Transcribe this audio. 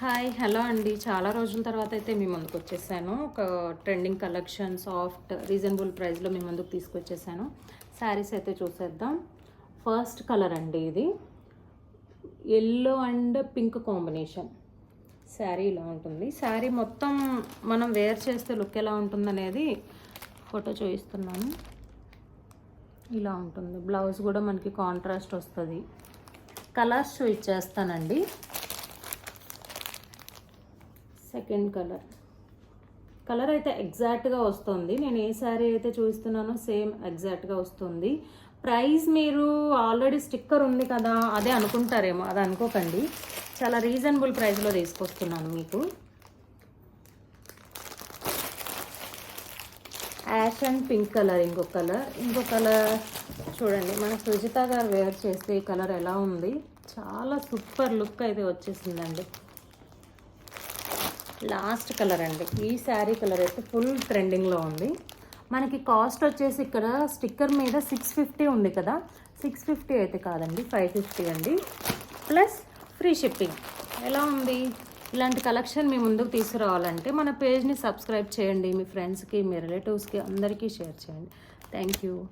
Hi hello అండి. చాలా రోజుల తర్వాత అయితే మీ ముందుకు వచ్చేసాను. ఒక ట్రెండింగ్ కలెక్షన్ సాఫ్ట్ రీజనబుల్ ప్రైస్లో మీ ముందుకు తీసుకొచ్చేసాను. శారీస్ అయితే చూసేద్దాం. ఫస్ట్ కలర్ అండి ఇది. Yellow and pink combination sari ఇలా ఉంటుంది. శారీ మొత్తం మనం వేర్ చేస్తే లుక్ ఎలా ఉంటుందనేది ఫోటో చూపిస్తున్నాను. ఇలా ఉంటుంది. బ్లౌజ్ కూడా మనకి కాంట్రాస్ట్ వస్తుంది. కలర్స్ చూపించేస్తానండి సెకండ్ కలర్. కలర్ అయితే ఎగ్జాక్ట్గా వస్తుంది. నేను ఏ శారీ అయితే చూపిస్తున్నానో సేమ్ ఎగ్జాక్ట్గా వస్తుంది. ప్రైస్ మీరు ఆల్రెడీ స్టిక్కర్ ఉంది కదా అదే అనుకుంటారేమో అది అనుకోకండి. చాలా రీజనబుల్ ప్రైస్లో తీసుకొస్తున్నాను మీకు. యాష్ అండ్ పింక్ కలర్ ఇంకో కలర్. ఇంకో కలర్ చూడండి మన సుజిత గారు వేర్ చేస్తే ఈ కలర్ ఎలా ఉంది? చాలా సూపర్ లుక్ అయితే వచ్చేసిందండి. లాస్ట్ కలర్ అండి. ఈ శారీ కలర్ అయితే ఫుల్ ట్రెండింగ్లో ఉంది. మనకి కాస్ట్ వచ్చేసి ఇక్కడ స్టిక్కర్ మీద సిక్స్ ఫిఫ్టీ ఉంది కదా. సిక్స్ ఫిఫ్టీ అయితే కాదండి ఫైవ్ ఫిఫ్టీ అండి. Plus free shipping. ఎలా ఉంది? ఇలాంటి కలెక్షన్ మీ ముందుకు తీసుకురావాలంటే మన పేజ్ని సబ్స్క్రైబ్ చేయండి. మీ ఫ్రెండ్స్కి మీ రిలేటివ్స్కి అందరికీ షేర్ చేయండి. Thank you.